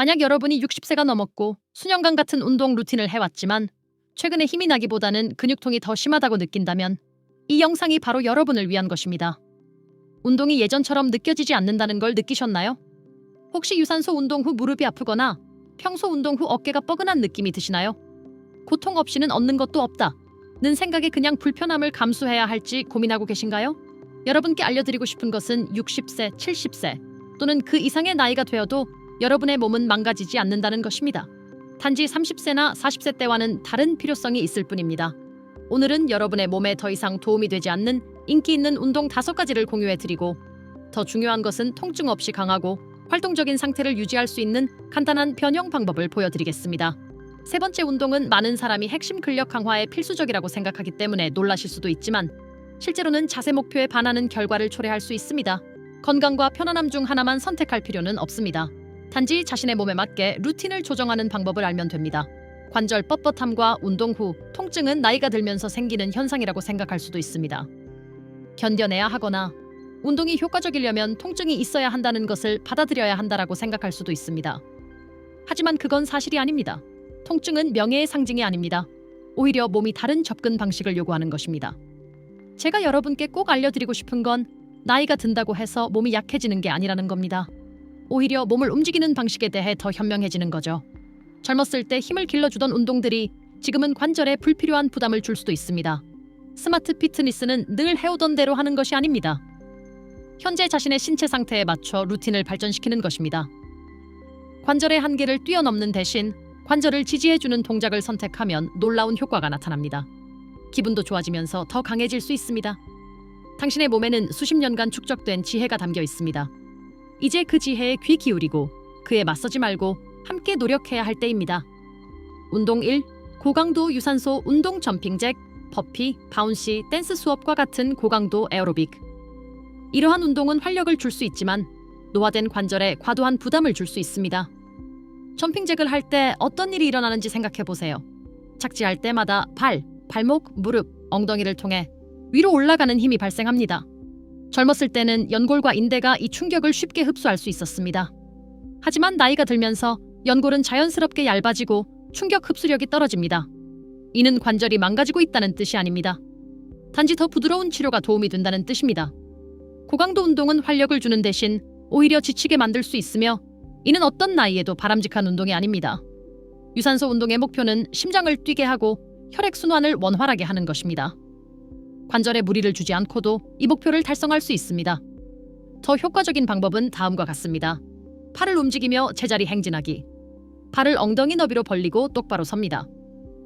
만약 여러분이 60세가 넘었고 수년간 같은 운동 루틴을 해왔지만 최근에 힘이 나기보다는 근육통이 더 심하다고 느낀다면 이 영상이 바로 여러분을 위한 것입니다. 운동이 예전처럼 느껴지지 않는다는 걸 느끼셨나요? 혹시 유산소 운동 후 무릎이 아프거나 평소 운동 후 어깨가 뻐근한 느낌이 드시나요? 고통 없이는 얻는 것도 없다. 는 생각에 그냥 불편함을 감수해야 할지 고민하고 계신가요? 여러분께 알려드리고 싶은 것은 60세, 70세 또는 그 이상의 나이가 되어도 여러분의 몸은 망가지지 않는다는 것입니다. 단지 30세나 40세 때와는 다른 필요성이 있을 뿐입니다. 오늘은 여러분의 몸에 더 이상 도움이 되지 않는 인기 있는 운동 다섯 가지를 공유해 드리고 더 중요한 것은 통증 없이 강하고 활동적인 상태를 유지할 수 있는 간단한 변형 방법을 보여드리겠습니다. 세 번째 운동은 많은 사람이 핵심 근력 강화에 필수적이라고 생각하기 때문에 놀라실 수도 있지만 실제로는 자세 목표에 반하는 결과를 초래할 수 있습니다. 건강과 편안함 중 하나만 선택할 필요는 없습니다. 단지 자신의 몸에 맞게 루틴을 조정하는 방법을 알면 됩니다. 관절 뻣뻣함과 운동 후 통증은 나이가 들면서 생기는 현상이라고 생각할 수도 있습니다. 견뎌내야 하거나 운동이 효과적이려면 통증이 있어야 한다는 것을 받아들여야 한다라고 생각할 수도 있습니다. 하지만 그건 사실이 아닙니다. 통증은 명예의 상징이 아닙니다. 오히려 몸이 다른 접근 방식을 요구하는 것입니다. 제가 여러분께 꼭 알려드리고 싶은 건 나이가 든다고 해서 몸이 약해지는 게 아니라는 겁니다. 오히려 몸을 움직이는 방식에 대해 더 현명해지는 거죠. 젊었을 때 힘을 길러주던 운동들이 지금은 관절에 불필요한 부담을 줄 수도 있습니다. 스마트 피트니스는 늘 해오던 대로 하는 것이 아닙니다. 현재 자신의 신체 상태에 맞춰 루틴을 발전시키는 것입니다. 관절의 한계를 뛰어넘는 대신 관절을 지지해주는 동작을 선택하면 놀라운 효과가 나타납니다. 기분도 좋아지면서 더 강해질 수 있습니다. 당신의 몸에는 수십 년간 축적된 지혜가 담겨 있습니다. 이제 그 지혜에 귀 기울이고 그에 맞서지 말고 함께 노력해야 할 때입니다. 운동 1. 고강도 유산소 운동 점핑잭, 버피, 바운시, 댄스 수업과 같은 고강도 에어로빅. 이러한 운동은 활력을 줄 수 있지만 노화된 관절에 과도한 부담을 줄 수 있습니다. 점핑잭을 할 때 어떤 일이 일어나는지 생각해 보세요. 착지할 때마다 발, 발목, 무릎, 엉덩이를 통해 위로 올라가는 힘이 발생합니다. 젊었을 때는 연골과 인대가 이 충격을 쉽게 흡수할 수 있었습니다. 하지만 나이가 들면서 연골은 자연스럽게 얇아지고 충격 흡수력이 떨어집니다. 이는 관절이 망가지고 있다는 뜻이 아닙니다. 단지 더 부드러운 치료가 도움이 된다는 뜻입니다. 고강도 운동은 활력을 주는 대신 오히려 지치게 만들 수 있으며 이는 어떤 나이에도 바람직한 운동이 아닙니다. 유산소 운동의 목표는 심장을 뛰게 하고 혈액 순환을 원활하게 하는 것입니다. 관절에 무리를 주지 않고도 이 목표를 달성할 수 있습니다. 더 효과적인 방법은 다음과 같습니다. 팔을 움직이며 제자리 행진하기. 팔을 엉덩이 너비로 벌리고 똑바로 섭니다.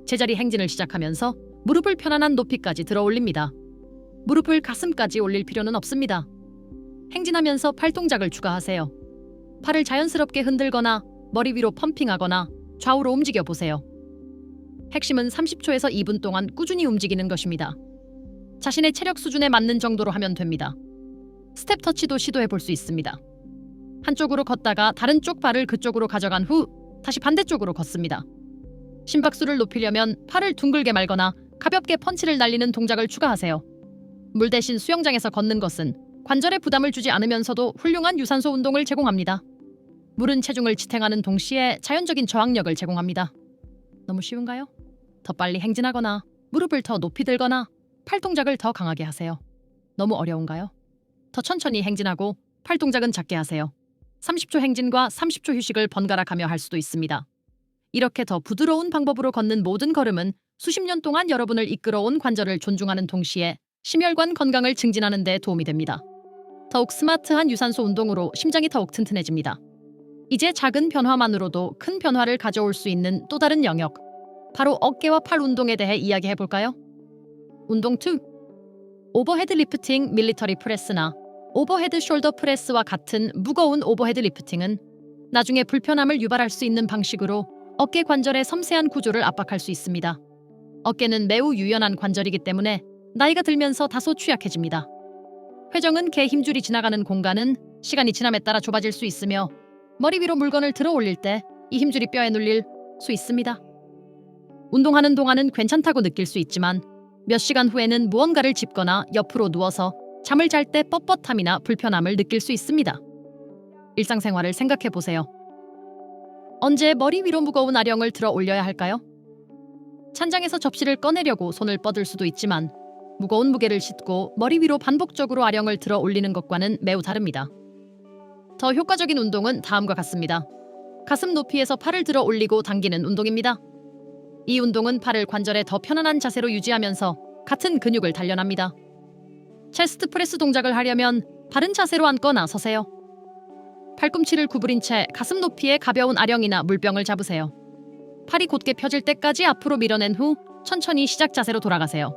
제자리 행진을 시작하면서 무릎을 편안한 높이까지 들어 올립니다. 무릎을 가슴까지 올릴 필요는 없습니다. 행진하면서 팔 동작을 추가하세요. 팔을 자연스럽게 흔들거나 머리 위로 펌핑하거나 좌우로 움직여 보세요. 핵심은 30초에서 2분 동안 꾸준히 움직이는 것입니다. 자신의 체력 수준에 맞는 정도로 하면 됩니다. 스텝 터치도 시도해 볼 수 있습니다. 한쪽으로 걷다가 다른 쪽 발을 그쪽으로 가져간 후 다시 반대쪽으로 걷습니다. 심박수를 높이려면 팔을 둥글게 말거나 가볍게 펀치를 날리는 동작을 추가하세요. 물 대신 수영장에서 걷는 것은 관절에 부담을 주지 않으면서도 훌륭한 유산소 운동을 제공합니다. 물은 체중을 지탱하는 동시에 자연적인 저항력을 제공합니다. 너무 쉬운가요? 더 빨리 행진하거나 무릎을 더 높이 들거나 팔 동작을 더 강하게 하세요. 너무 어려운가요? 더 천천히 행진하고 팔 동작은 작게 하세요. 30초 행진과 30초 휴식을 번갈아 가며 할 수도 있습니다. 이렇게 더 부드러운 방법으로 걷는 모든 걸음은 수십 년 동안 여러분을 이끌어온 관절을 존중하는 동시에 심혈관 건강을 증진하는 데 도움이 됩니다. 더욱 스마트한 유산소 운동으로 심장이 더욱 튼튼해집니다. 이제 작은 변화만으로도 큰 변화를 가져올 수 있는 또 다른 영역, 바로 어깨와 팔 운동에 대해 이야기해 볼까요? 운동 2. 오버헤드 리프팅 밀리터리 프레스나 오버헤드 숄더 프레스와 같은 무거운 오버헤드 리프팅은 나중에 불편함을 유발할 수 있는 방식으로 어깨 관절의 섬세한 구조를 압박할 수 있습니다. 어깨는 매우 유연한 관절이기 때문에 나이가 들면서 다소 취약해집니다. 회전은 개 힘줄이 지나가는 공간은 시간이 지남에 따라 좁아질 수 있으며 머리 위로 물건을 들어 올릴 때 이 힘줄이 뼈에 눌릴 수 있습니다. 운동하는 동안은 괜찮다고 느낄 수 있지만 몇 시간 후에는 무언가를 짚거나 옆으로 누워서 잠을 잘 때 뻣뻣함이나 불편함을 느낄 수 있습니다. 일상생활을 생각해 보세요. 언제 머리 위로 무거운 아령을 들어 올려야 할까요? 찬장에서 접시를 꺼내려고 손을 뻗을 수도 있지만 무거운 무게를 싣고 머리 위로 반복적으로 아령을 들어 올리는 것과는 매우 다릅니다. 더 효과적인 운동은 다음과 같습니다. 가슴 높이에서 팔을 들어 올리고 당기는 운동입니다. 이 운동은 팔을 관절에 더 편안한 자세로 유지하면서 같은 근육을 단련합니다. 체스트 프레스 동작을 하려면 바른 자세로 앉거나 서세요. 팔꿈치를 구부린 채 가슴 높이의 가벼운 아령이나 물병을 잡으세요. 팔이 곧게 펴질 때까지 앞으로 밀어낸 후 천천히 시작 자세로 돌아가세요.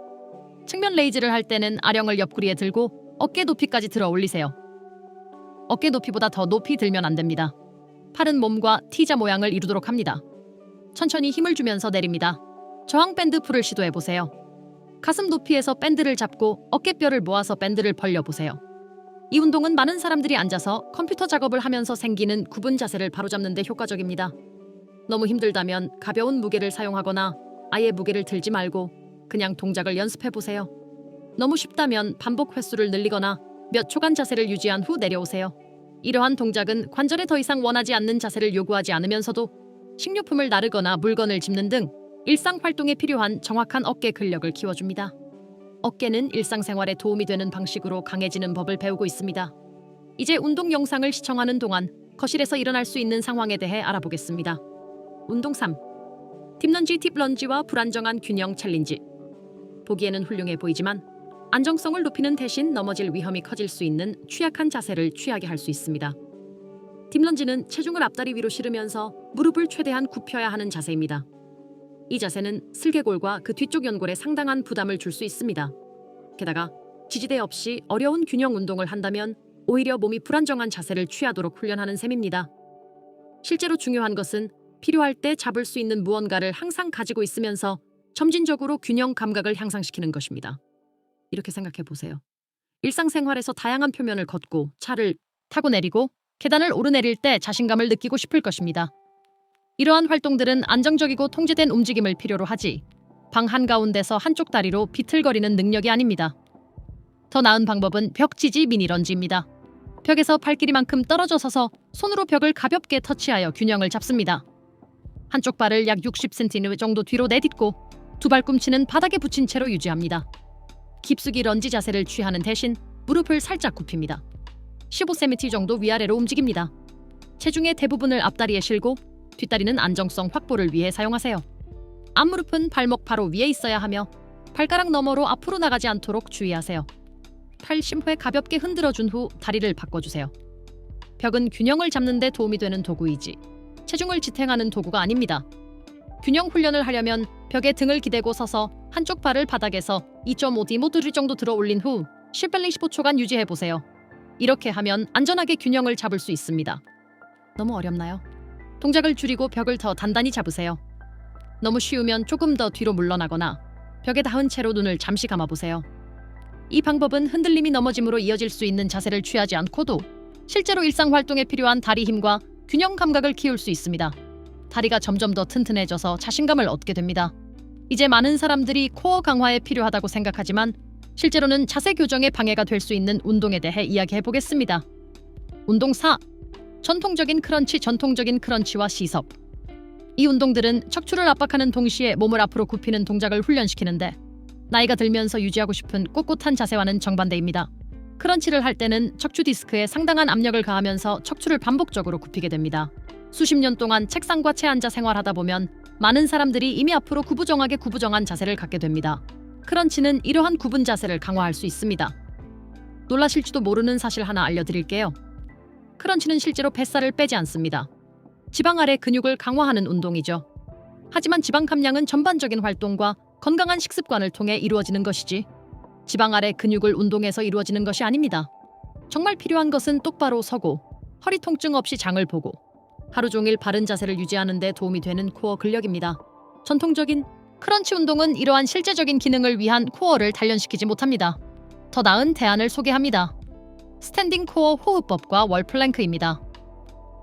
측면 레이즈를 할 때는 아령을 옆구리에 들고 어깨 높이까지 들어 올리세요. 어깨 높이보다 더 높이 들면 안 됩니다. 팔은 몸과 T자 모양을 이루도록 합니다. 천천히 힘을 주면서 내립니다. 저항 밴드 풀을 시도해 보세요. 가슴 높이에서 밴드를 잡고 어깨뼈를 모아서 밴드를 벌려 보세요. 이 운동은 많은 사람들이 앉아서 컴퓨터 작업을 하면서 생기는 구분 자세를 바로잡는 데 효과적입니다. 너무 힘들다면 가벼운 무게를 사용하거나 아예 무게를 들지 말고 그냥 동작을 연습해 보세요. 너무 쉽다면 반복 횟수를 늘리거나 몇 초간 자세를 유지한 후 내려오세요. 이러한 동작은 관절에 더 이상 원하지 않는 자세를 요구하지 않으면서도 식료품을 나르거나 물건을 짚는 등 일상 활동에 필요한 정확한 어깨 근력을 키워줍니다. 어깨는 일상생활에 도움이 되는 방식으로 강해지는 법을 배우고 있습니다. 이제 운동 영상을 시청하는 동안 거실에서 일어날 수 있는 상황에 대해 알아보겠습니다. 운동 3. 딥런지 팁런지와 불안정한 균형 챌린지. 보기에는 훌륭해 보이지만 안정성을 높이는 대신 넘어질 위험이 커질 수 있는 취약한 자세를 취하게 할 수 있습니다. 딥런지는 체중을 앞다리 위로 실으면서 무릎을 최대한 굽혀야 하는 자세입니다. 이 자세는 슬개골과 그 뒤쪽 연골에 상당한 부담을 줄 수 있습니다. 게다가 지지대 없이 어려운 균형 운동을 한다면 오히려 몸이 불안정한 자세를 취하도록 훈련하는 셈입니다. 실제로 중요한 것은 필요할 때 잡을 수 있는 무언가를 항상 가지고 있으면서 점진적으로 균형 감각을 향상시키는 것입니다. 이렇게 생각해 보세요. 일상생활에서 다양한 표면을 걷고 차를 타고 내리고 계단을 오르내릴 때 자신감을 느끼고 싶을 것입니다. 이러한 활동들은 안정적이고 통제된 움직임을 필요로 하지 방 한가운데서 한쪽 다리로 비틀거리는 능력이 아닙니다. 더 나은 방법은 벽 지지 미니 런지입니다. 벽에서 발길이만큼 떨어져 서서 손으로 벽을 가볍게 터치하여 균형을 잡습니다. 한쪽 발을 약 60cm 정도 뒤로 내딛고 두 발꿈치는 바닥에 붙인 채로 유지합니다. 깊숙이 런지 자세를 취하는 대신 무릎을 살짝 굽힙니다. 15cm 정도 위아래로 움직입니다. 체중의 대부분을 앞다리에 실고 뒷다리는 안정성 확보를 위해 사용하세요. 앞무릎은 발목 바로 위에 있어야 하며 발가락 너머로 앞으로 나가지 않도록 주의하세요. 팔 심호에 가볍게 흔들어 준 후 다리를 바꿔주세요. 벽은 균형을 잡는 데 도움이 되는 도구이지 체중을 지탱하는 도구가 아닙니다. 균형 훈련을 하려면 벽에 등을 기대고 서서 한쪽 발을 바닥에서 2.5D 모드리 정도 들어 올린 후 실벨링 15초간 유지해 보세요. 이렇게 하면 안전하게 균형을 잡을 수 있습니다. 너무 어렵나요? 동작을 줄이고 벽을 더 단단히 잡으세요. 너무 쉬우면 조금 더 뒤로 물러나거나 벽에 닿은 채로 눈을 잠시 감아보세요. 이 방법은 흔들림이 넘어짐으로 이어질 수 있는 자세를 취하지 않고도 실제로 일상 활동에 필요한 다리 힘과 균형 감각을 키울 수 있습니다. 다리가 점점 더 튼튼해져서 자신감을 얻게 됩니다. 이제 많은 사람들이 코어 강화에 필요하다고 생각하지만 실제로는 자세 교정에 방해가 될 수 있는 운동에 대해 이야기해 보겠습니다. 운동 4. 전통적인 크런치 전통적인 크런치와 시섭 이 운동들은 척추를 압박하는 동시에 몸을 앞으로 굽히는 동작을 훈련시키는데 나이가 들면서 유지하고 싶은 꼿꼿한 자세와는 정반대입니다. 크런치를 할 때는 척추 디스크에 상당한 압력을 가하면서 척추를 반복적으로 굽히게 됩니다. 수십 년 동안 책상과 채 앉아 생활하다 보면 많은 사람들이 이미 앞으로 구부정하게 구부정한 자세를 갖게 됩니다. 크런치는 이러한 구분 자세를 강화할 수 있습니다. 놀라실지도 모르는 사실 하나 알려드릴게요. 크런치는 실제로 뱃살을 빼지 않습니다. 지방 아래 근육을 강화하는 운동이죠. 하지만 지방 감량은 전반적인 활동과 건강한 식습관을 통해 이루어지는 것이지 지방 아래 근육을 운동해서 이루어지는 것이 아닙니다. 정말 필요한 것은 똑바로 서고 허리 통증 없이 장을 보고 하루 종일 바른 자세를 유지하는 데 도움이 되는 코어 근력입니다. 전통적인 크런치 운동은 이러한 실제적인 기능을 위한 코어를 단련시키지 못합니다. 더 나은 대안을 소개합니다. 스탠딩 코어 호흡법과 월 플랭크입니다.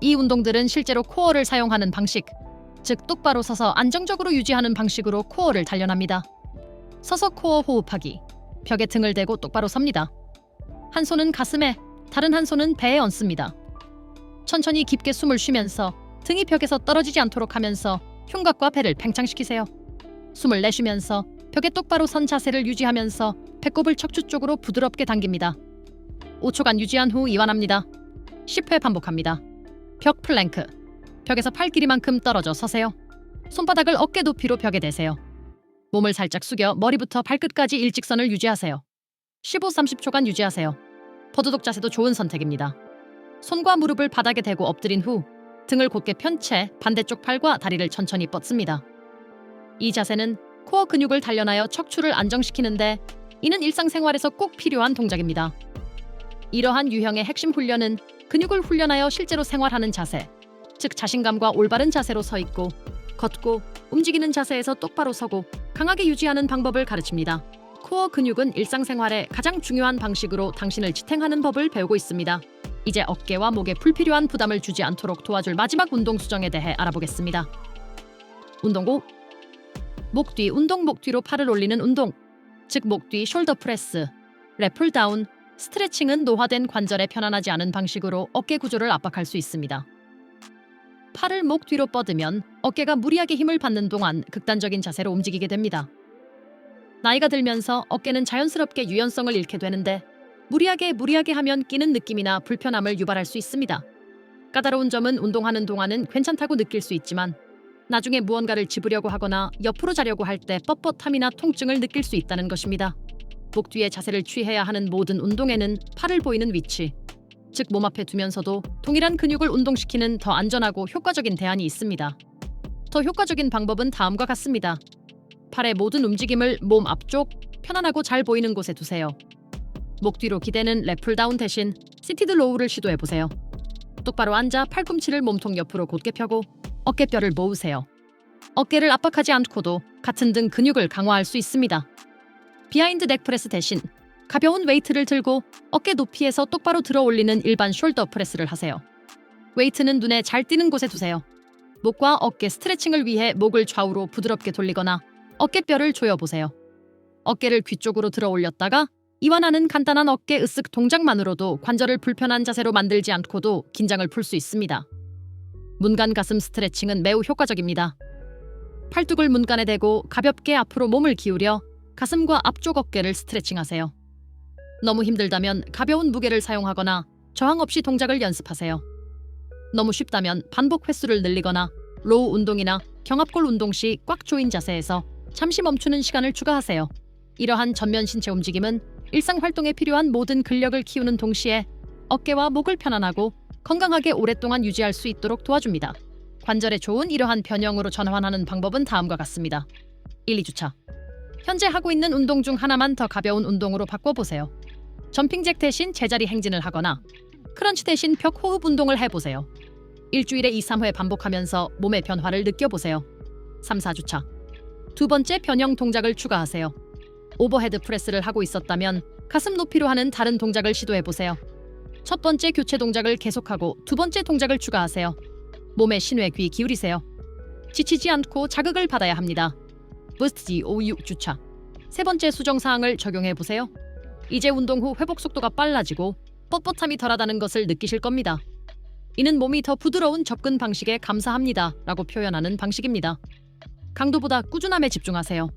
이 운동들은 실제로 코어를 사용하는 방식, 즉 똑바로 서서 안정적으로 유지하는 방식으로 코어를 단련합니다. 서서 코어 호흡하기. 벽에 등을 대고 똑바로 섭니다. 한 손은 가슴에, 다른 한 손은 배에 얹습니다. 천천히 깊게 숨을 쉬면서 등이 벽에서 떨어지지 않도록 하면서 흉곽과 배를 팽창시키세요. 숨을 내쉬면서 벽에 똑바로 선 자세를 유지하면서 배꼽을 척추 쪽으로 부드럽게 당깁니다. 5초간 유지한 후 이완합니다. 10회 반복합니다. 벽 플랭크. 벽에서 팔 길이만큼 떨어져 서세요. 손바닥을 어깨 높이로 벽에 대세요. 몸을 살짝 숙여 머리부터 발끝까지 일직선을 유지하세요. 15-30초간 유지하세요. 버드독 자세도 좋은 선택입니다. 손과 무릎을 바닥에 대고 엎드린 후 등을 곧게 편 채 반대쪽 팔과 다리를 천천히 뻗습니다. 이 자세는 코어 근육을 단련하여 척추를 안정시키는데 이는 일상생활에서 꼭 필요한 동작입니다. 이러한 유형의 핵심 훈련은 근육을 훈련하여 실제로 생활하는 자세, 즉 자신감과 올바른 자세로 서 있고 걷고 움직이는 자세에서 똑바로 서고 강하게 유지하는 방법을 가르칩니다. 코어 근육은 일상생활의 가장 중요한 방식으로 당신을 지탱하는 법을 배우고 있습니다. 이제 어깨와 목에 불필요한 부담을 주지 않도록 도와줄 마지막 운동 수정에 대해 알아보겠습니다. 운동고 목 뒤 운동 목 뒤로 팔을 올리는 운동 즉 목 뒤 숄더 프레스 랩풀 다운 스트레칭은 노화된 관절에 편안하지 않은 방식으로 어깨 구조를 압박할 수 있습니다. 팔을 목 뒤로 뻗으면 어깨가 무리하게 힘을 받는 동안 극단적인 자세로 움직이게 됩니다. 나이가 들면서 어깨는 자연스럽게 유연성을 잃게 되는데 무리하게 무리하게 하면 끼는 느낌이나 불편함을 유발할 수 있습니다. 까다로운 점은 운동하는 동안은 괜찮다고 느낄 수 있지만 나중에 무언가를 집으려고 하거나 옆으로 자려고 할 때 뻣뻣함이나 통증을 느낄 수 있다는 것입니다. 목 뒤에 자세를 취해야 하는 모든 운동에는 팔을 보이는 위치, 즉 몸 앞에 두면서도 동일한 근육을 운동시키는 더 안전하고 효과적인 대안이 있습니다. 더 효과적인 방법은 다음과 같습니다. 팔의 모든 움직임을 몸 앞쪽 편안하고 잘 보이는 곳에 두세요. 목 뒤로 기대는 랩풀다운 대신 시티드 로우를 시도해 보세요. 똑바로 앉아 팔꿈치를 몸통 옆으로 곧게 펴고 어깨뼈를 모으세요. 어깨를 압박하지 않고도 같은 등 근육을 강화할 수 있습니다. 비하인드 넥 프레스 대신 가벼운 웨이트를 들고 어깨 높이에서 똑바로 들어 올리는 일반 숄더 프레스를 하세요. 웨이트는 눈에 잘 띄는 곳에 두세요. 목과 어깨 스트레칭을 위해 목을 좌우로 부드럽게 돌리거나 어깨뼈를 조여보세요. 어깨를 귀 쪽으로 들어 올렸다가 이완하는 간단한 어깨 으쓱 동작만으로도 관절을 불편한 자세로 만들지 않고도 긴장을 풀 수 있습니다. 문간 가슴 스트레칭은 매우 효과적입니다. 팔뚝을 문간에 대고 가볍게 앞으로 몸을 기울여 가슴과 앞쪽 어깨를 스트레칭하세요. 너무 힘들다면 가벼운 무게를 사용하거나 저항 없이 동작을 연습하세요. 너무 쉽다면 반복 횟수를 늘리거나 로우 운동이나 경합골 운동 시 꽉 조인 자세에서 잠시 멈추는 시간을 추가하세요. 이러한 전면 신체 움직임은 일상 활동에 필요한 모든 근력을 키우는 동시에 어깨와 목을 편안하고 건강하게 오랫동안 유지할 수 있도록 도와줍니다. 관절에 좋은 이러한 변형으로 전환하는 방법은 다음과 같습니다. 1, 2주차. 현재 하고 있는 운동 중 하나만 더 가벼운 운동으로 바꿔보세요. 점핑잭 대신 제자리 행진을 하거나 크런치 대신 벽 호흡 운동을 해보세요. 일주일에 2, 3회 반복하면서 몸의 변화를 느껴보세요. 3, 4주차. 두 번째 변형 동작을 추가하세요. 오버헤드 프레스를 하고 있었다면 가슴 높이로 하는 다른 동작을 시도해보세요. 첫 번째 교체 동작을 계속하고 두 번째 동작을 추가하세요. 몸의 신뢰 귀 기울이세요. 지치지 않고 자극을 받아야 합니다. 부스트지 5, 6 주차. 세 번째 수정 사항을 적용해 보세요. 이제 운동 후 회복 속도가 빨라지고 뻣뻣함이 덜하다는 것을 느끼실 겁니다. 이는 몸이 더 부드러운 접근 방식에 감사합니다. 라고 표현하는 방식입니다. 강도보다 꾸준함에 집중하세요.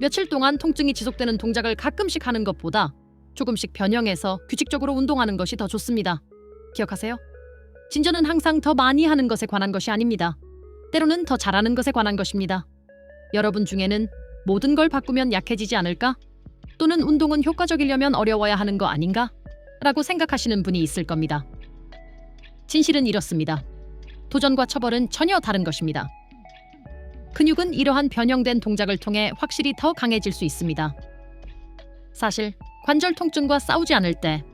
며칠 동안 통증이 지속되는 동작을 가끔씩 하는 것보다 조금씩 변형해서 규칙적으로 운동하는 것이 더 좋습니다. 기억하세요? 진전은 항상 더 많이 하는 것에 관한 것이 아닙니다. 때로는 더 잘하는 것에 관한 것입니다. 여러분 중에는 모든 걸 바꾸면 약해지지 않을까? 또는 운동은 효과적이려면 어려워야 하는 거 아닌가? 라고 생각하시는 분이 있을 겁니다. 진실은 이렇습니다. 도전과 처벌은 전혀 다른 것입니다. 근육은 이러한 변형된 동작을 통해 확실히 더 강해질 수 있습니다. 사실 관절 통증과 싸우지 않을 때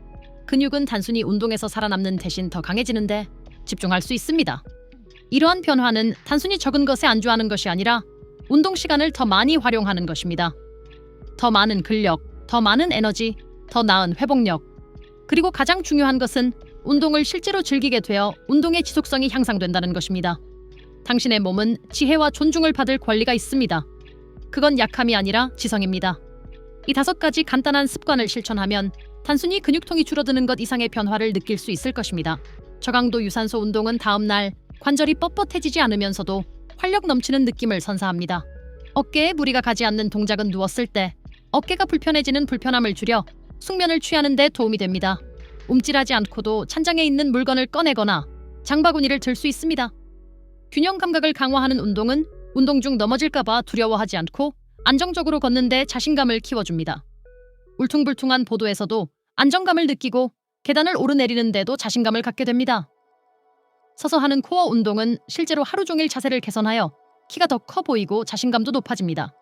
근육은 단순히 운동에서 살아남는 대신 더 강해지는데 집중할 수 있습니다. 이러한 변화는 단순히 적은 것에 안주하는 것이 아니라 운동 시간을 더 많이 활용하는 것입니다. 더 많은 근력, 더 많은 에너지, 더 나은 회복력. 그리고 가장 중요한 것은 운동을 실제로 즐기게 되어 운동의 지속성이 향상된다는 것입니다. 당신의 몸은 지혜와 존중을 받을 권리가 있습니다. 그건 약함이 아니라 지성입니다. 이 다섯 가지 간단한 습관을 실천하면 단순히 근육통이 줄어드는 것 이상의 변화를 느낄 수 있을 것입니다. 저강도 유산소 운동은 다음 날 관절이 뻣뻣해지지 않으면서도 활력 넘치는 느낌을 선사합니다. 어깨에 무리가 가지 않는 동작은 누웠을 때 어깨가 불편해지는 불편함을 줄여 숙면을 취하는 데 도움이 됩니다. 움찔하지 않고도 찬장에 있는 물건을 꺼내거나 장바구니를 들 수 있습니다. 균형 감각을 강화하는 운동은 운동 중 넘어질까봐 두려워하지 않고 안정적으로 걷는데 자신감을 키워줍니다. 울퉁불퉁한 보도에서도 안정감을 느끼고 계단을 오르내리는데도 자신감을 갖게 됩니다. 서서 하는 코어 운동은 실제로 하루 종일 자세를 개선하여 키가 더 커 보이고 자신감도 높아집니다.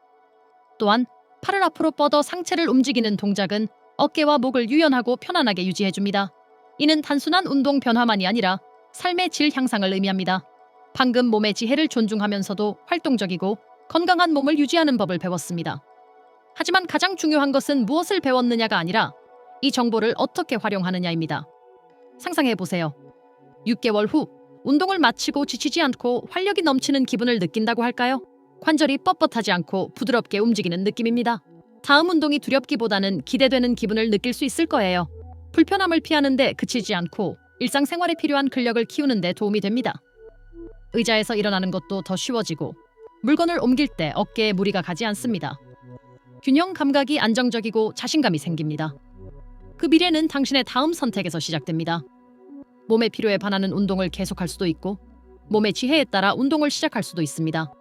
또한 팔을 앞으로 뻗어 상체를 움직이는 동작은 어깨와 목을 유연하고 편안하게 유지해줍니다. 이는 단순한 운동 변화만이 아니라 삶의 질 향상을 의미합니다. 방금 몸의 지혜를 존중하면서도 활동적이고 건강한 몸을 유지하는 법을 배웠습니다. 하지만 가장 중요한 것은 무엇을 배웠느냐가 아니라 이 정보를 어떻게 활용하느냐입니다. 상상해 보세요. 6개월 후 운동을 마치고 지치지 않고 활력이 넘치는 기분을 느낀다고 할까요? 관절이 뻣뻣하지 않고 부드럽게 움직이는 느낌입니다. 다음 운동이 두렵기보다는 기대되는 기분을 느낄 수 있을 거예요. 불편함을 피하는데 그치지 않고 일상생활에 필요한 근력을 키우는 데 도움이 됩니다. 의자에서 일어나는 것도 더 쉬워지고 물건을 옮길 때 어깨에 무리가 가지 않습니다. 균형 감각이 안정적이고 자신감이 생깁니다. 그 미래는 당신의 다음 선택에서 시작됩니다. 몸의 필요에 반하는 운동을 계속할 수도 있고 몸의 지혜에 따라 운동을 시작할 수도 있습니다.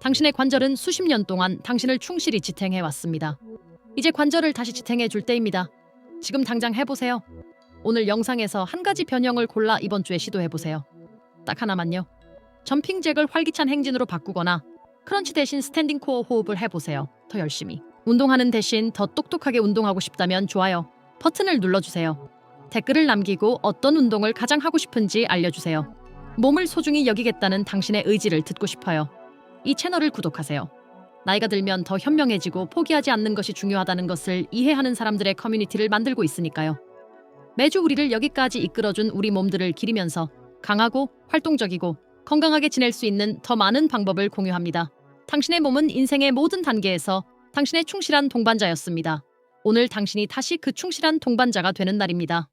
당신의 관절은 수십 년 동안 당신을 충실히 지탱해 왔습니다. 이제 관절을 다시 지탱해 줄 때입니다. 지금 당장 해보세요. 오늘 영상에서 한 가지 변형을 골라 이번 주에 시도해 보세요. 딱 하나만요. 점핑 잭을 활기찬 행진으로 바꾸거나 크런치 대신 스탠딩 코어 호흡을 해보세요. 더 열심히. 운동하는 대신 더 똑똑하게 운동하고 싶다면 좋아요. 버튼을 눌러주세요. 댓글을 남기고 어떤 운동을 가장 하고 싶은지 알려주세요. 몸을 소중히 여기겠다는 당신의 의지를 듣고 싶어요. 이 채널을 구독하세요. 나이가 들면 더 현명해지고 포기하지 않는 것이 중요하다는 것을 이해하는 사람들의 커뮤니티를 만들고 있으니까요. 매주 우리를 여기까지 이끌어준 우리 몸들을 기리면서 강하고 활동적이고 건강하게 지낼 수 있는 더 많은 방법을 공유합니다. 당신의 몸은 인생의 모든 단계에서 당신의 충실한 동반자였습니다. 오늘 당신이 다시 그 충실한 동반자가 되는 날입니다.